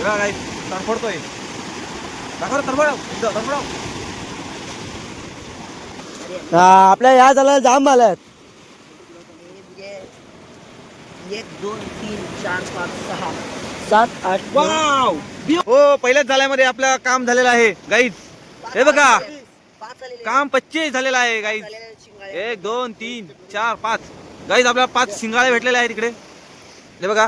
बघा तडफडतोय. दाखव आपल्या या झालं जाम झाल्यात एक दोन तीन चार पाच सहा सात आठ. वाव हो पहिल्याच झाल्यामध्ये आपलं काम झालेलं आहे गाईज हे बघा. काम पच्चीस झालेलं आहे गाईज. एक दोन तीन चार पाच. गाईज आपल्याला पाच शिंगाळे भेटलेले आहे तिकडे हे बघा.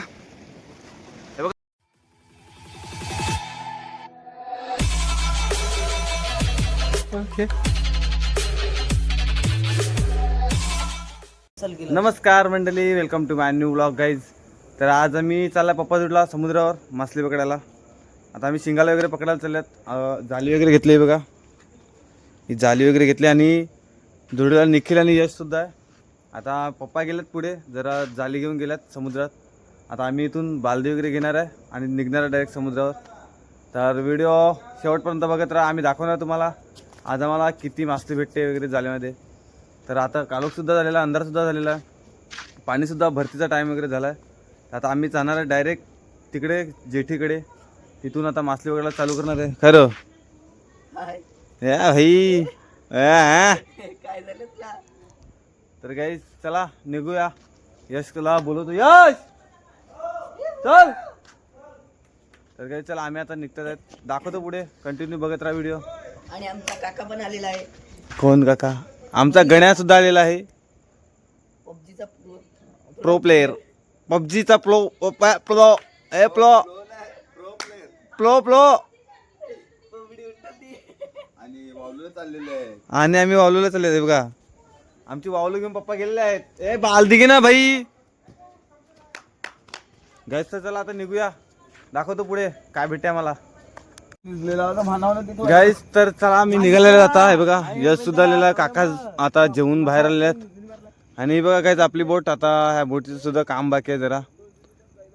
ओके. चल नमस्कार मंडळी welcome to my new blog guys तर आज आम्ही चालला पप्पा जुडला समुद्रावर मासली पकडायला. आता आम्ही शिंगाला वगैरे पकडायला चालल्यात जाली जाळी वगैरे घेतली आहे बघा. ही जाळी वगैरे घेतली आणि जुडला निखिल आणि यशसुद्धा आहे. आता पप्पा गेलेत पुढे जरा जाळी घेऊन गेल्यात समुद्रात. आता आम्ही इथून बालदी वगैरे घेणार आहे आणि निघणार आहे डायरेक्ट समुद्रावर. तर व्हिडिओ शेवटपर्यंत बघत राहा आम्ही दाखवणार तुम्हाला. आज आम्हाला किती मासली भेटते वगैरे जाळीमध्ये तर आता कालोखसुद्धा झालेला अंधारसुद्धा झालेला. पाणीसुद्धा भरतीचा टाईम वगैरे झाला आहे आता आम्ही जाणार आहे डायरेक्ट तिकडे जेठीकडे. तिथून आता मासली वगैरे चालू करणार आहे. खरं? भाई. काय झालं? तर काही चला निघूया. यशला बोलवतो. यश! चल! तर काही चला आम्ही आता निघतात आहेत दाखवतो पुढे. कंटिन्यू बघत राहा व्हिडिओ आणि आमचा काका पण आलेला आहे. कोण काका? आमचा गण्या सुद्धा आलेला आहे. पबजीचा प्रो प्लेयर पबजीचा प्लो प्लो ए प्लो प्लो प्लो आणि आम्ही वावलूला चालले बघा. आमची वावलू घेऊन पप्पा गेलेले आहेत. ए बालदी घे ना भाई. गैस तर चला आता निघूया. दाखवतो पुढे. काय भेटते आम्हाला. गाईस तर चला मी निघालेलो आता. हे बघा यश सुद्धा आलेला काका आता जेवून बाहेर आले आहेत. आणि बघा काहीच आपली बोट आता ह्या बोटीचं सुद्धा काम बाकी आहे जरा.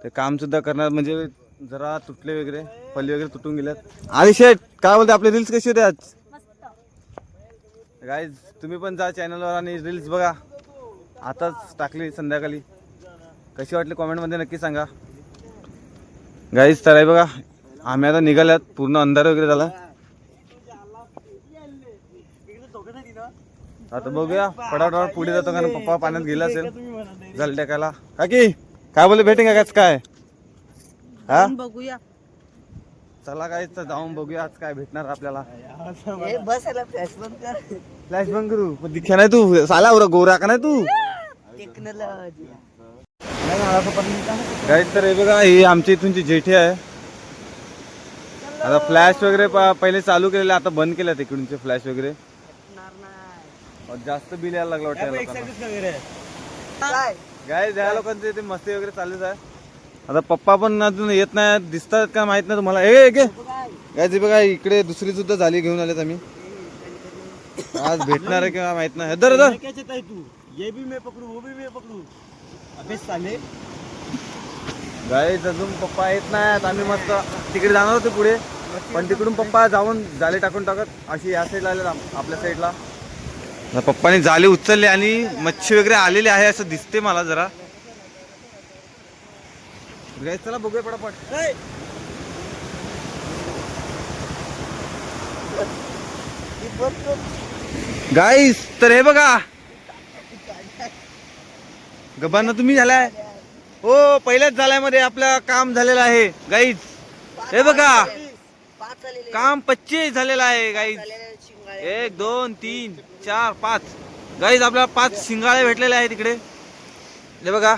ते काम सुद्धा करणार म्हणजे जरा तुटले वगैरे पल्ली वगैरे तुटून गेल्यात आणि शेट काय बोलते? आपले रील्स कशी होते आज? गाईज तुम्ही पण जा चॅनलवर आणि रील्स बघा. आताच टाकली संध्याकाळी. कशी वाटली कॉमेंटमध्ये नक्की सांगा. गाईज तर आहे बघा आम्ही आता निघाल्यात पूर्ण अंधार वगैरे झाला. आता बघूया फटाफट पुढे जातो कारण पप्पा पाण्यात गेला असेल. झालं टाकायला. काकी काय बोलले भेटेन का काय? हा? बघूया. चला काय तर जाऊन बघूया आज काय भेटणार आपल्याला. फ्लॅश बंद कर. दिख्या नाही तू साला उरा गोरा का नाही तू? टेक्नॉलॉजी तर हे बघा ही आमच्या इथूनची जेठी आहे. आता फ्लॅश वगैरे प- पहिले चालू केलेले आता बंद केले तिकडूनचे फ्लॅश वगैरे. और जास्त बिल यायला लागलं वाटतं या लोकांना. काय? काय त्या लोकांचे ते मस्ती वगैरे चालूच आहे. आता पप्पा पण अजून येत नाही दिसतात का माहीत नाही तुम्हाला? ए घे काय ते बघा इकडे दुसरी सुद्धा झाली घेऊन आलेत आम्ही. आज भेटणार आहे किंवा माहीत नाही. दर दर तू. ये भी मैं पकडू वो भी मैं पकडू. अबे साले गाईज अजून पप्पा येत नाहीत आम्ही मस्त तिकडे जाणार होतो पुढे. पण तिकडून पप्पा जाऊन जाले टाकून टाकत अशी या साईडला आले आपल्या साईडला पप्पानी जाले उचलले आणि मच्छी वगैरे आलेली आहे असं दिसते मला जरा. चला बघूया पटापट. गाईस तर हे बघा. गबांना तुम्ही झालाय? हो पहिल्याच झाल्यामध्ये आपलं काम झालेलं आहे. गाईज हे बघा. काम पच्चीस झालेलं आहे गाईज एक दोन तीन चार पाच. गाईज आपल्याला पाच शिंगाळे भेटलेले आहे तिकडे हे बघा.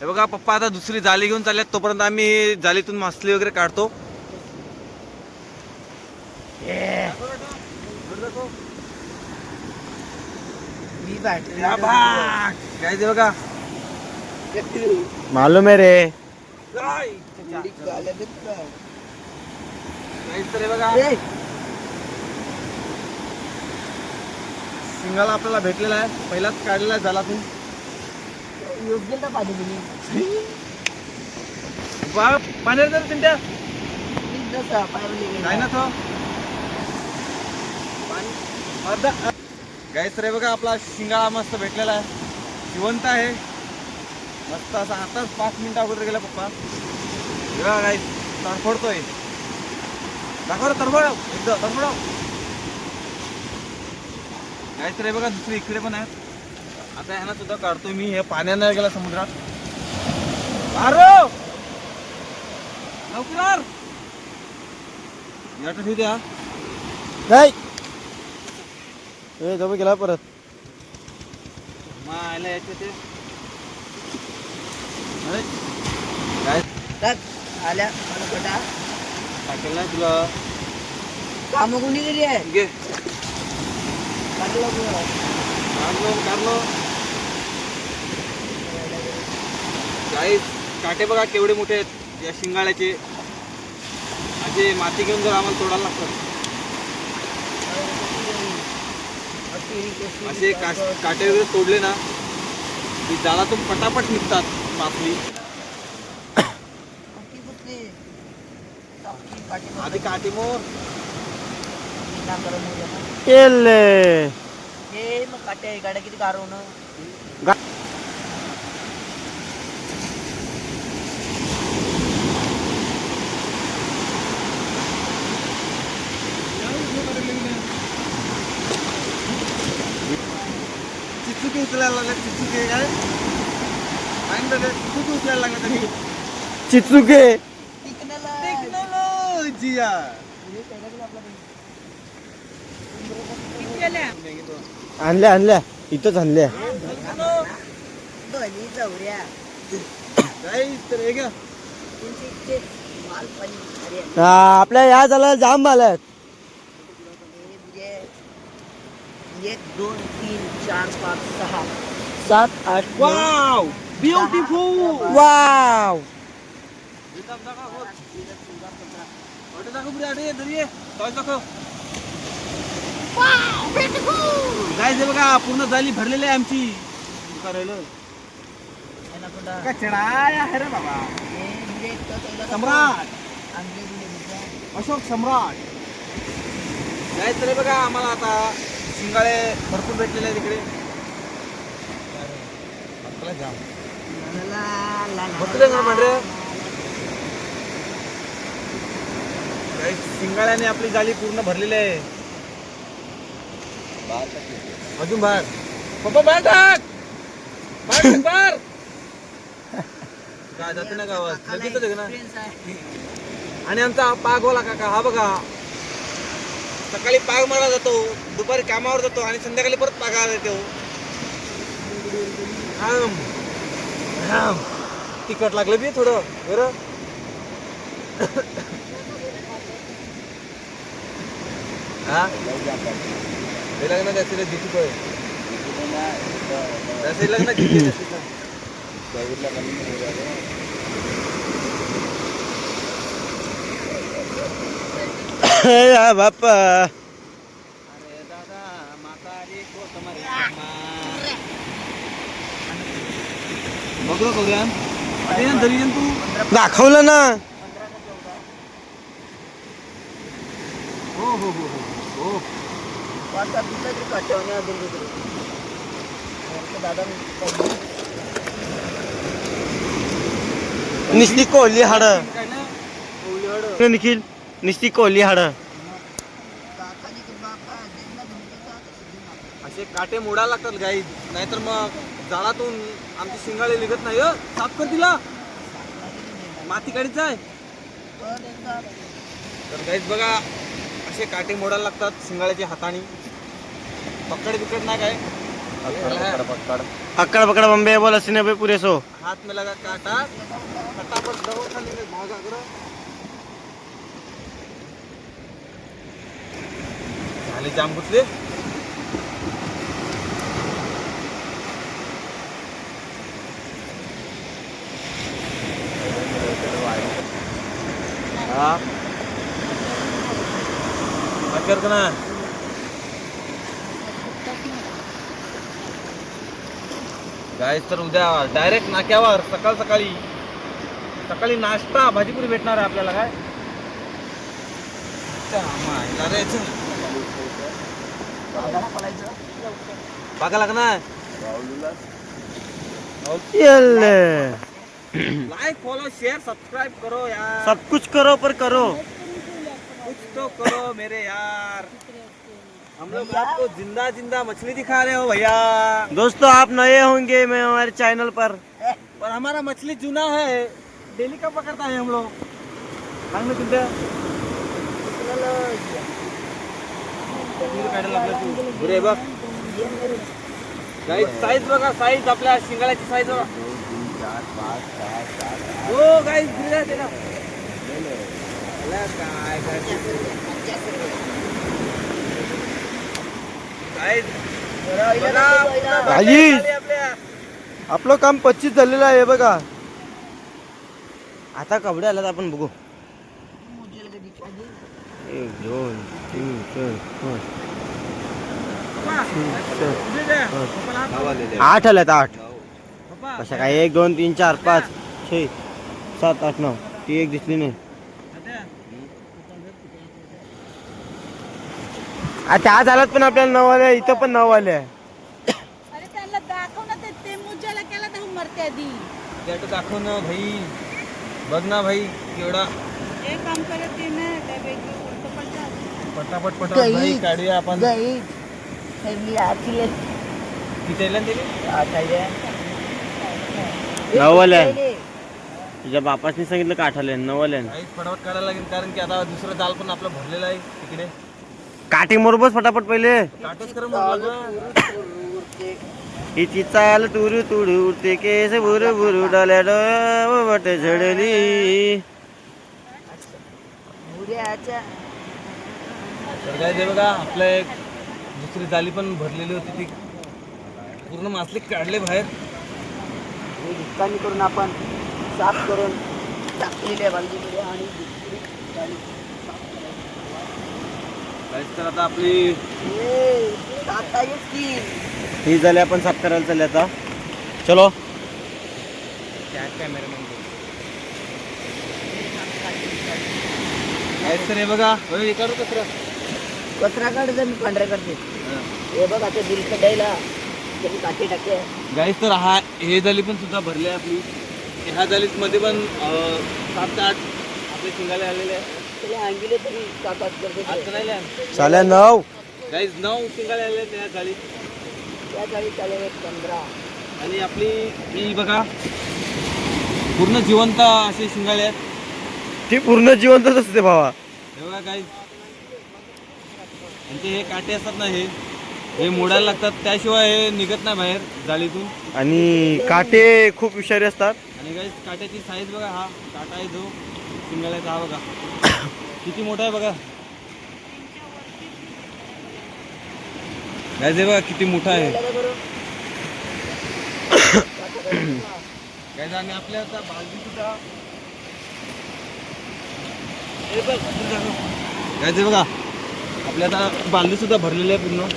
हे बघा पप्पा आता दुसरी जाळी घेऊन चालल्यात तोपर्यंत आम्ही जाळीतून मासली वगैरे काढतो. मी बॅटरी काय ते बघा. मालूम आहे रे. तर शिंगाला आपल्याला भेटलेला आहे. पहिलाच काढलेला आहे जालातून योग्य ना पाणी बिनी बा- पाण्यात जर काय ना तो. गाईस रे बघा आपला शिंगाळा मस्त भेटलेला आहे. जिवंत आहे. मस्त असा आताच पाच मिनिटं अगोदर गेला पप्पा. बघा तडफडतोय. दाखव रे तडफड एकदा तडफड गाईज तर हे बघा दुसरी इकडे पण आहेत. आता ह्यांना सुद्धा काढतोय मी हे पाण्यानं गेला समुद्रात. अरे लवकर! या ठेवू द्या. नाही. ए गेला परत. मायला याचे ते. काय? आल्या मनोकटा नाही तुला. काम कोणी केली आहे? घे. टाकलं बघ. काढलो काढलो काही काटे बघा केवढे मोठे आहेत या शिंगाड्याचे असे माती घेऊन जर आम्हाला तोडायला लागतात. असे काटे वगैरे तोडले ना की जाळातून पटापट निघतात मासली Adi Katimur. එල්ලේ ඒම කටේ ගඩකිරි කරුණ ചിച്ചു കേസിലല്ല ചിച്ചു കേക്കാൻ അതിൻ്റെ ചിച്ചു കേസിലല്ല ചിച്ചു കേ बाई. आणल्या आणल्या. इथंच आणल्या. माल आपल्या या झाला जाम हे एक दोन तीन चार पाच सहा सात आठ वाव ब्युटिफुल वाव काय ते बघा पूर्ण जाली भरलेली आहे आमची. करायला. आहे रे बाबा. सम्राट. अशोक सम्राट. काय तरी बघा आम्हाला आता शिंगाळे भरपूर भेटलेले आपल्याला जाम. भरपूर शिंगाळ्याने आपली जाळी पूर्ण भरलेली आहे अजून बाहेर पप्पा बाहेर टाक बाहेर टाक, बाहेर काय जाते ना गावात. लगेच ना. आणि आमचा पागवाला काका हा बघा सकाळी पाग मारला जातो दुपारी कामावर जातो आणि संध्याकाळी परत पागाला येतो आम. आम. तिखट लागलं बी थोडं बरं हा हे लग्न त्याचे जितू पळ त्याचे लग्न जितू या बाप्पा अरे दादा म्हातारी कोतमारी बघलो करूयान अरे धरी तू दाखवलं ना हो हो हो हो हो पाच तरी अजून दुसरे. दादा निस्ती कोहली हाड. काय ना निखिल निस्ती कोहली हाड. असे काटे मोडा लागतात गाई नाहीतर मग जाळातून आमची शिंगाळे निघत नाही अ, साफ कर तिला. माती काढीच आहे तर गाईत बघा असे काटे मोडायला लागतात शिंगाळ्याच्या हाताने. पकड बिकड नाही काय? अक्कड़ पकड़ बम्बे बोल अस्सी नब्बे पूरे सो. हाथ में लगा काटा. फटाफट दो खाली में भागा करो झाले जाम गुतले. हा. ना. गाईस तर उद्या डायरेक्ट नाक्यावर सकाळ सकाळी. सकाळी नाश्ता भाजीपुरी भेटणार आहे आपल्याला काय. बघा लागणार? लाइक फॉलो शेयर सब्सक्राइब करो यार. सब कुछ करो पर करो. तो करो मेरे यार। हम लोग आपको ज़िंदा ज़िंदा मछली दिखा रहे हो भैया। दोस्तों आप नए होंगे मैं हमारे चैनल पर। पर हमारा मछली चुना है। डेली का पकड़ता है हम लोग। सांग ना तुमच्या बरे बघ गाईज साईज बघा साईज आपल्या शिंगाळ्याची साईज बघा हो गाईज दिला काय. आपलं काम पच्चीस झालेलं आहे बघा. आता कपडे आल्यात आपण बघू. एक दोन तीन चार पाच आठ आल्यात आठ. कशा काय? एक दोन तीन चार पाच छे सात आठ नऊ. ती एक दिसली नाही. आ, त्या झाल्यात पण आपल्याला नऊ आल्या इथं पण नऊ आल्या अरे त्यांना दाखव ना ते ते मुज्जाला केला तर मरते आधी. दाखव ना भाई. बघ ना भाई केवढा. एक काम करत ते ना डबे घेऊन उलटं पलटं. पटापट पटापट भाई काढूया आपण. किती ना? नऊ तुझ्या बापासनी सांगितलं का आठ आल्या नऊ काहीच फटाफट काढायला लागेल कारण की आता दुसरं जाल पण आपलं भरलेलं आहे तिकडे. काटे मोरबस फटाफट पहिले. काटच कर मग हिची चाल तुरु तुडू उडते केस बुरु बुरु डाल्या डोळ्यावर झडली. तर काय ते बघा आपल्या एक दुसरी जाली पण भरलेली होती ती. पूर्ण मासली काढले बाहेर. करून आपण साफ करून टाकलेल्या बालदीमध्ये आणि दुसरी जाळी काहीच तर आता आपली ही झाली आपण साफ करायला चालले आता. चलो. काहीच तर हे बघा. होय, हे करू कचरा. कचरा काढ मी पांढऱ्या काढते हे. बघ आता दिल कटायला. त्याची काठी टाके गाईस तर हा हे जाली पण सुद्धा भरली आहे आपली. ह्या जालीत मध्ये पण अं, सात ते आठ आपले शिंगाले आलेले आहे आले. चाल्या नऊ गाईस नऊ आहेत ह्या जालीत त्या जाळी चालले पंधरा. आणि आपली ही बघा पूर्ण जिवंत असे शिंगाळे आहेत. ती पूर्ण जिवंतच असते भावा. हे बघा काही त्यांचे हे काटे असतात ना हे हे मोडायला लागतात. त्याशिवाय हे निघत नाही बाहेर जाळीतून. आणि काटे खूप विषारी असतात. आणि काही काट्याची साईज बघा हा काटा आहे जो. शिंगाळ्याचा हा बघा. किती मोठा आहे बघा. गाईज बघा किती मोठा आहे. गाईज आणि आपल्या आता बालदी सुद्धा. हे बघा आपल्या आता बालदी सुद्धा भरलेली आहे पूर्ण.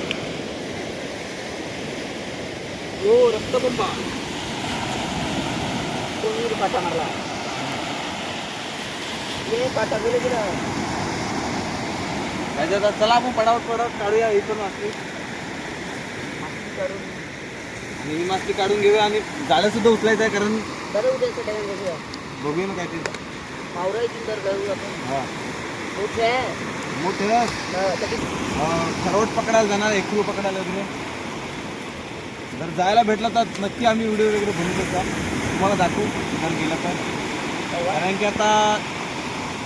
हो रक्तबंबा कोणी काटा चला आपण पडावट पडावट काढूया इथून मास्ती काढून आणि ही मास्ती काढून घेऊया आणि जाळं सुद्धा उचलायचं आहे कारण बरं उद्याचं सगळ्यांना बघूया बघूया ना काय ते मावरायची तर जाऊ आपण हा. मोठे? आहे मोठे खरवट पकडायला जाणार एक किलो पकडायला वगैरे जर जायला भेटला तर नक्की आम्ही व्हिडिओ वगैरे बनवू शकता. तुम्हाला दाखवू जर गेलं तर. कारण की आता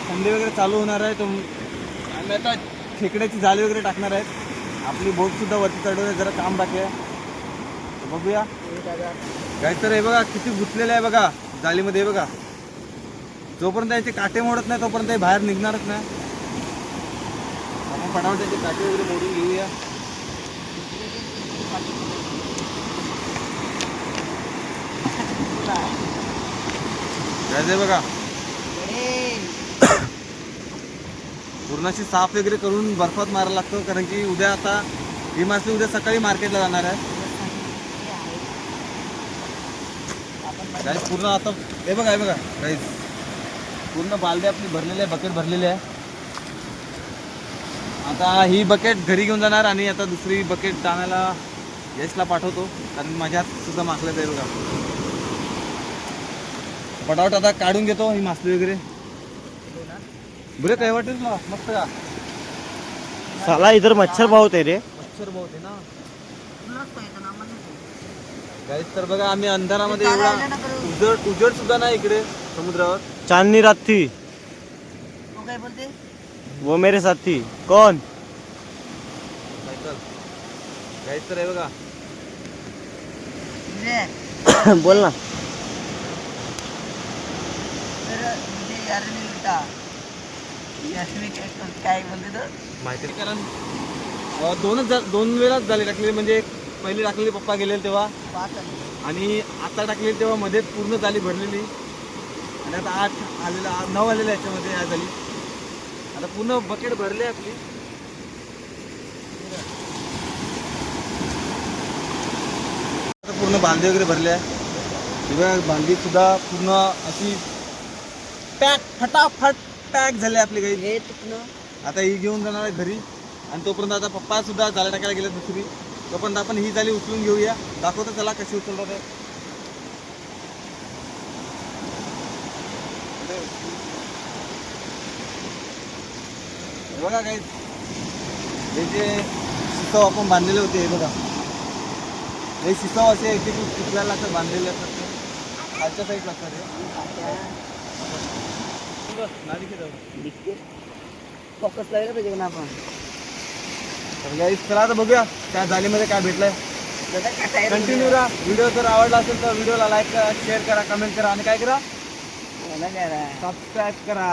थंडी वगैरे चालू होणार आहे तर आम्ही आता खेकड्याची जाळी वगैरे टाकणार आहेत. आपली बोट सुद्धा वरती चढवणे जरा काम बाकी आहे. बघूया. हे दादा काय तर हे बघा किती गुंतलेलं आहे बघा जाळीमध्ये हे बघा. जोपर्यंत याचे काटे मोडत नाही तोपर्यंत हे बाहेर निघणारच नाही. आपण पटावट त्याचे काटे वगैरे मोडून घेऊया. काय ते बघा. पूर्णाशी साफ वगैरे करून बर्फात मारायला लागतो कारण की उद्या आता ही मासली उद्या सकाळी मार्केटला जाणार आहे पूर्ण आता हे बघा हे बघा गाईस पूर्ण बालदे आपली भरलेली आहे बकेट भरलेली आहे. आता ही बकेट घरी घेऊन जाणार आणि आता दुसरी बकेट आणायला यशला पाठवतो. कारण माझ्या हात सुद्धा मागल्यात आहे बघा. पटावट आता काढून घेतो ही मासली वगैरे. बरे काय वाटेल तुला मस्त का? साला इधर मच्छर बहुत है रे. मच्छर बहुत आहे ना? ना. गाईस तर बघा आम्ही अंधारामध्ये एवढा ना. उजड उजड सुद्धा नाही इकडे समुद्रावर. चांदनी रात थी तू काय बोलते? वो मेरे साथ. थी गाईस तर आहे बघा. रे, बोल ना. तर मुझे यार ने लुटा यासमी काय काय माहिती कारण दोनच दोन वेळाच झाले टाकलेले म्हणजे पहिले टाकलेले पप्पा गेलेले तेव्हा. आणि आता टाकलेली तेव्हा मध्ये पूर्ण झाली भरलेली. आणि आता आठ आलेला नऊ आलेले याच्यामध्ये या झाली आता पूर्ण बकेट भरली आहे आपली. आता पूर्ण बांधी वगैरे भरले आहे. बांधी सुद्धा पूर्ण अशी पॅक फटाफट पॅक झाले आपली काही. हे आता ही घेऊन जाणार आहे घरी. आणि तोपर्यंत आता पप्पा सुद्धा जाळ्या टाकायला गेले दुसरी. तोपर्यंत आपण ही जाळी उचलून घेऊया. दाखवतो त्याला कशी उचलतात ते. हे बघा काही हे जे शिसाव आपण बांधलेले होते हे बघा. हे शिसाव असे एक एक लागतात बांधलेले असतात ते. खालच्या साईड लागतात हे? फोकस लावला पाहिजे ना आपण तर चला आता बघूया त्या जालीमध्ये काय भेटलंय. कंटिन्यू राहा व्हिडिओ जर आवडला असेल तर व्हिडिओला लाईक करा शेअर करा कमेंट करा आणि काय करा. सबस्क्राईब करा.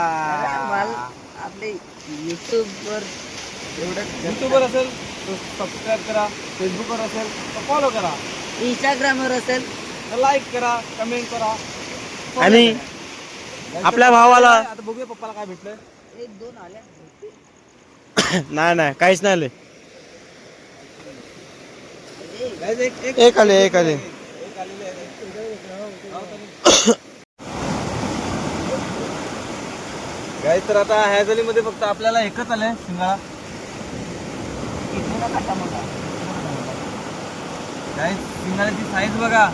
आपले युट्यूब वर एवढं युट्यूबवर असेल तर सबस्क्राईब करा फेसबुकवर असेल तर फॉलो करा. इंस्टाग्राम वर असेल. तर लाईक करा कमेंट करा. आणि आपल्या भावाला- आता बघूया पप्पाला काय भेटलंय. एक दोन आल्या नाही नाही काहीच नाही आले. Guys, एक एक एक आले एक आले. एक आलेले आहे. Guys, तर आता ह्या जालीमध्ये फक्त आपल्याला एकच आलंय शिंगाळा काय शिंगाळ्याची साईज बघा.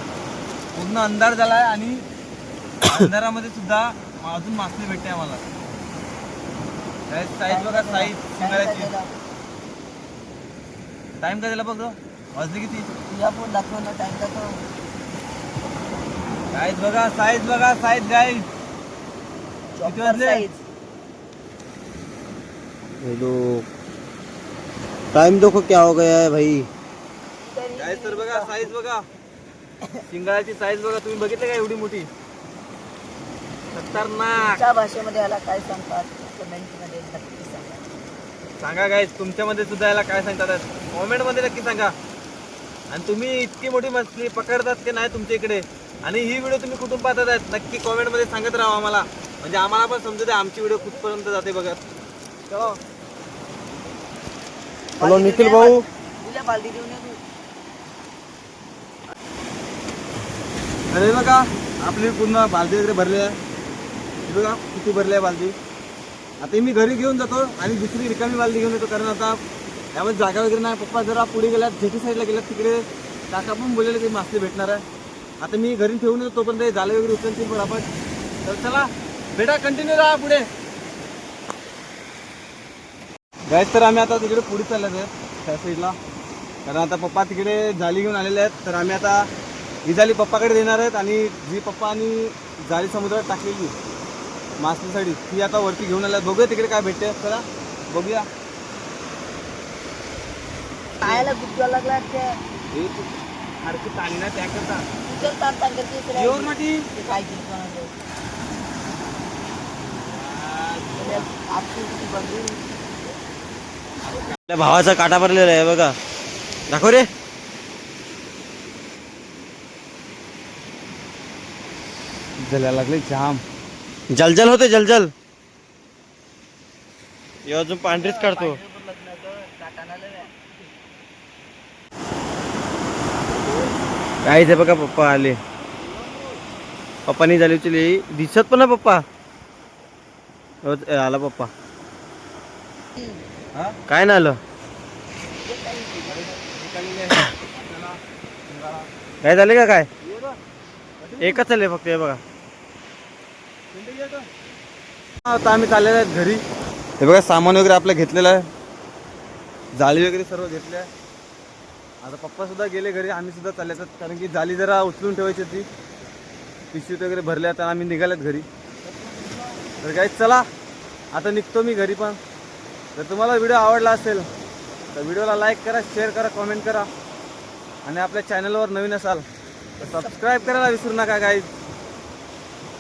पूर्ण अंधार झालाय आणि अंधारामध्ये सुद्धा अजून मासली भेटते आम्हाला. काय साईज बघा साईज शिंगाळ्याची टाइम काय झाला बघ गं? वाजले किती? तुझ्या फ़ोन दाखव ना टाइम दाखव. साईज बघा साईज बघा साईज गाईज किती वाजले? साईज टाइम देखो क्या हो गया है भाई? गाईज तर बघा साईज बघा. शिंगाळ्याची साईज बघा. तुम्ही बघितले का एवढी मोठी? खतरनाक. तुमच्या भाषेमध्ये याला काय सांगतात? कमेंटमध्ये नक्की सांगा. सांगा गाईज तुमच्यामध्ये सुद्धा याला काय सांगतात? कॉमेंटमध्ये नक्की सांगा. आणि तुम्ही इतकी मोठी मछली पकडतात की नाही तुमच्या इकडे? आणि ही व्हिडिओ तुम्ही कुठून पाहतात? आहेत नक्की कॉमेंटमध्ये सांगत राहा आम्हाला. म्हणजे आम्हाला पण समजू दे आमची व्हिडिओ कुठपर्यंत जाते बघत. चलो हॅलो निखिल भाऊ. तुझ्या बालदी देऊन ये तू. अरे बघा आपली पूर्ण बालदी वगैरे भरली आहे. हे बघा किती भरली आहे बालदी. आता मी घरी घेऊन जातो आणि दुसरी रिकामी बालदी घेऊन येतो कारण आता यामध्ये जागा वगैरे नाही. पप्पा जरा पुढे गेल्यात झेटी साईडला गेल्यात तिकडे काका पण बोललेले की मासे भेटणार आहे. आता मी घरी ठेवून येतो तोपर्यंत ते जाले वगैरे उचलतील पटापट तर चला बेटा कंटिन्यू राहा पुढे. गायच तर आम्ही आता तिकडे पुढे चालले आहे त्या साईडला कारण आता पप्पा तिकडे जाली घेऊन आलेले आहेत तर आम्ही आता ही जाली पप्पाकडे देणार आहेत आणि जी पप्पा आणि जाळी समुद्रात टाकलेली मासलीसाठी ती आता वरती घेऊन आल्या. बघूया तिकडे काय भेटते? चला बघूया. खायला गुप्ता लागला त्या हे ना ताट ते काय आपली भावाचा काटा भरलेला आहे बघा. दाखव रे. जला लागले जाम. जलजल होते जलजल। हे अजून पांढरीच काढतो. काय ते बघा पप्पा आले. पप्पानी झाली उचली. दिसत पण ना पप्पा. आला पप्पा. काय ना आलं? काय झाले का काय? एकच आले फक्त हे बघा. आता आम्ही चाललेलो आहेत घरी. हे बघा सामान वगैरे आपलं घेतलेलं आहे. जाळी वगैरे सर्व घेतले आहे. आता पप्पा सुद्धा गेले घरी आम्ही सुद्धा चालले आहेत कारण की जाळी जरा उचलून ठेवायची होती. पिशवीत वगैरे भरल्या तर आम्ही निघाल्यात घरी. तर काही चला. आता निघतो मी घरी पण. जर तुम्हाला व्हिडिओ आवडला असेल तर व्हिडिओला लाईक करा शेअर करा कॉमेंट करा. आणि आपल्या चॅनलवर नवीन असाल तर सबस्क्राईब करायला विसरू नका काही